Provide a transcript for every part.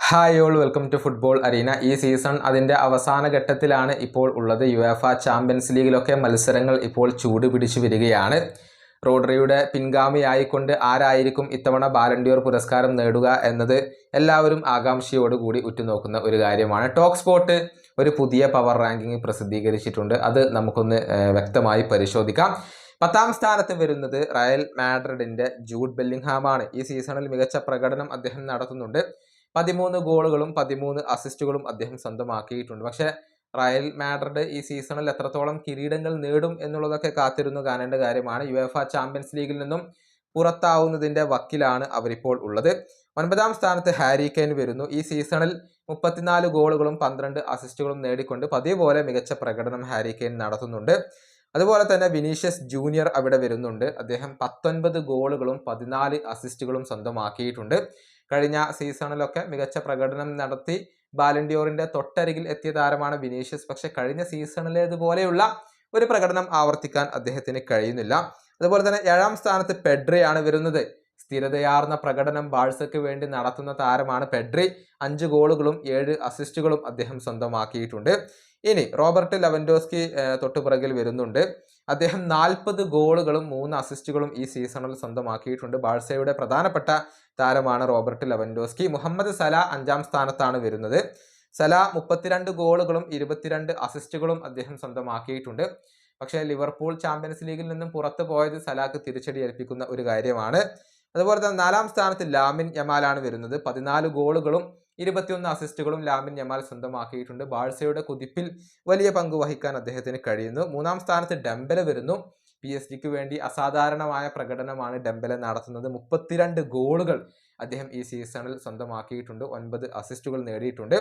Hi all welcome to football arena ഈ season അതിന്റെ അവസാന ഘട്ടത്തിലാണ് ഇപ്പോൾ ഉള്ളത്. യു എഫ ചാമ്പ്യൻസ് ലീഗിലൊക്കെ മത്സരങ്ങൾ ഇപ്പോൾ ചൂട് പിടിച്ചു വരികയാണ്. റോഡറിയുടെ പിൻഗാമിയായിക്കൊണ്ട് ആരായിരിക്കും ഇത്തവണ ബാലൻഡിയോർ പുരസ്കാരം നേടുക എന്നത് എല്ലാവരും ആകാംക്ഷയോടുകൂടി ഉറ്റുനോക്കുന്ന ഒരു കാര്യമാണ്. ടോക്ക് സ്പോട്ട് ഒരു പുതിയ പവർ റാങ്കിങ് പ്രസിദ്ധീകരിച്ചിട്ടുണ്ട്. അത് നമുക്കൊന്ന് വ്യക്തമായി പരിശോധിക്കാം. പത്താം സ്ഥാനത്ത് വരുന്നത് റയൽ മാഡ്രിഡിന്റെ ജൂഡ് ബെല്ലിംഗ്ഹാമാണ്. ഈ സീസണിൽ മികച്ച പ്രകടനം അദ്ദേഹം നടത്തുന്നുണ്ട്. പതിമൂന്ന് ഗോളുകളും പതിമൂന്ന് അസിസ്റ്റുകളും അദ്ദേഹം സ്വന്തമാക്കിയിട്ടുണ്ട്. പക്ഷേ റയൽ മാഡ്രിഡ് ഈ സീസണിൽ എത്രത്തോളം കിരീടങ്ങൾ നേടും എന്നുള്ളതൊക്കെ കാത്തിരുന്നു കാണേണ്ട കാര്യമാണ്. യു എഫ് ചാമ്പ്യൻസ് ലീഗിൽ നിന്നും പുറത്താവുന്നതിന്റെ വക്കിലാണ് അവരിപ്പോൾ ഉള്ളത്. ഒൻപതാം സ്ഥാനത്ത് ഹാരി കെയ്ൻ വരുന്നു. ഈ സീസണിൽ മുപ്പത്തിനാല് ഗോളുകളും പന്ത്രണ്ട് അസിസ്റ്റുകളും നേടിക്കൊണ്ട് പതിവ് മികച്ച പ്രകടനം ഹാരി കെയ്ൻ നടത്തുന്നുണ്ട്. അതുപോലെ തന്നെ വിനീഷ്യസ് ജൂനിയർ അവിടെ വരുന്നുണ്ട്. അദ്ദേഹം പത്തൊൻപത് ഗോളുകളും പതിനാല് അസിസ്റ്റുകളും സ്വന്തമാക്കിയിട്ടുണ്ട്. കഴിഞ്ഞ സീസണിലൊക്കെ മികച്ച പ്രകടനം നടത്തി ബാലൻഡിയോറിന്റെ തൊട്ടരികിൽ എത്തിയ താരമാണ് വിനീഷ്യസ്. പക്ഷെ കഴിഞ്ഞ സീസണിലേതുപോലെയുള്ള ഒരു പ്രകടനം ആവർത്തിക്കാൻ അദ്ദേഹത്തിന് കഴിയുന്നില്ല. അതുപോലെ തന്നെ ഏഴാം സ്ഥാനത്ത് പെഡ്രയാണ് വരുന്നത്. സ്ഥിരതയാർന്ന പ്രകടനം ബാഴ്സയ്ക്ക് വേണ്ടി നടത്തുന്ന താരമാണ് പെഡ്രി. അഞ്ച് ഗോളുകളും ഏഴ് അസിസ്റ്റുകളും അദ്ദേഹം സ്വന്തമാക്കിയിട്ടുണ്ട്. ഇനി റോബർട്ട് ലെവൻഡോസ്കി തൊട്ടുപുറകിൽ വരുന്നുണ്ട്. അദ്ദേഹം നാൽപ്പത് ഗോളുകളും മൂന്ന് അസിസ്റ്റുകളും ഈ സീസണിൽ സ്വന്തമാക്കിയിട്ടുണ്ട്. ബാഴ്സയുടെ പ്രധാനപ്പെട്ട താരമാണ് റോബർട്ട് ലെവൻഡോസ്കി. മുഹമ്മദ് സല അഞ്ചാം സ്ഥാനത്താണ് വരുന്നത്. സല മുപ്പത്തിരണ്ട് ഗോളുകളും ഇരുപത്തിരണ്ട് അസിസ്റ്റുകളും അദ്ദേഹം സ്വന്തമാക്കിയിട്ടുണ്ട്. പക്ഷേ ലിവർപൂൾ ചാമ്പ്യൻസ് ലീഗിൽ നിന്നും പുറത്തു പോയത് സലാക്ക് തിരിച്ചടി ഏൽപ്പിക്കുന്ന ഒരു കാര്യമാണ്. അതുപോലെ തന്നെ നാലാം സ്ഥാനത്ത് ലാമിൻ യമാലാണ് വരുന്നത്. പതിനാല് ഗോളുകളും ഇരുപത്തിയൊന്ന് അസിസ്റ്റുകളും ലാമിൻ യമാൽ സ്വന്തമാക്കിയിട്ടുണ്ട്. ബാഴ്സയുടെ കുതിപ്പിൽ വലിയ പങ്ക് വഹിക്കാൻ അദ്ദേഹത്തിന് കഴിയുന്നു. മൂന്നാം സ്ഥാനത്ത് ഡംബല വരുന്നു. പി എസ് ജിക്ക് വേണ്ടി അസാധാരണമായ പ്രകടനമാണ് ഡംബല നടത്തുന്നത്. മുപ്പത്തിരണ്ട് ഗോളുകൾ അദ്ദേഹം ഈ സീസണിൽ സ്വന്തമാക്കിയിട്ടുണ്ട്. ഒൻപത് അസിസ്റ്റുകൾ നേടിയിട്ടുണ്ട്.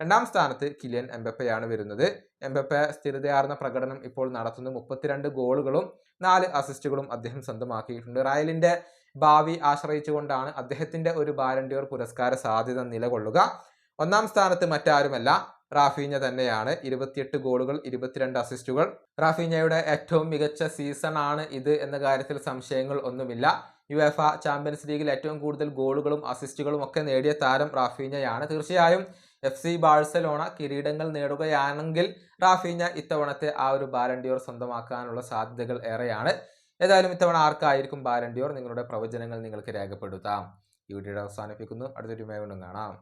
രണ്ടാം സ്ഥാനത്ത് കിലിയൻ എംബപ്പയാണ് വരുന്നത്. എംബപ്പ സ്ഥിരതയാർന്ന പ്രകടനം ഇപ്പോൾ നടത്തുന്നു. മുപ്പത്തിരണ്ട് ഗോളുകളും നാല് അസിസ്റ്റുകളും അദ്ദേഹം സ്വന്തമാക്കിയിട്ടുണ്ട്. റയലിന്റെ ഭാവി ആശ്രയിച്ചുകൊണ്ടാണ് അദ്ദേഹത്തിന്റെ ഒരു ബാലൻഡിയോർ പുരസ്കാര സാധ്യത നിലകൊള്ളുക. ഒന്നാം സ്ഥാനത്ത് മറ്റാരുമല്ല റാഫീഞ്ഞ തന്നെയാണ്. ഇരുപത്തിയെട്ട് ഗോളുകൾ ഇരുപത്തിരണ്ട് അസിസ്റ്റുകൾ. റാഫീഞ്ഞയുടെ ഏറ്റവും മികച്ച സീസൺ ആണ് ഇത് എന്ന കാര്യത്തിൽ സംശയങ്ങൾ ഒന്നുമില്ല. യു എഫ ചാമ്പ്യൻസ് ലീഗിൽ ഏറ്റവും കൂടുതൽ ഗോളുകളും അസിസ്റ്റുകളും ഒക്കെ നേടിയ താരം റാഫീഞ്ഞയാണ്. തീർച്ചയായും എഫ് സി ബാഴ്സലോണ കിരീടങ്ങൾ നേടുകയാണെങ്കിൽ റാഫീഞ്ഞ ഇത്തവണത്തെ ആ ഒരു ബാലൻഡിയോർ സ്വന്തമാക്കാനുള്ള സാധ്യതകൾ ഏറെയാണ്. ഏതായാലും ഇത്തവണ ആർക്കായിരിക്കും ബാലൻഡിയോർ നിങ്ങളുടെ പ്രവചനങ്ങൾ നിങ്ങൾക്ക് രേഖപ്പെടുത്താം. ഈ വീഡിയോയുടെ അവസാനിപ്പിക്കുന്നു. അടുത്തൊരു മേഖലും കാണാം.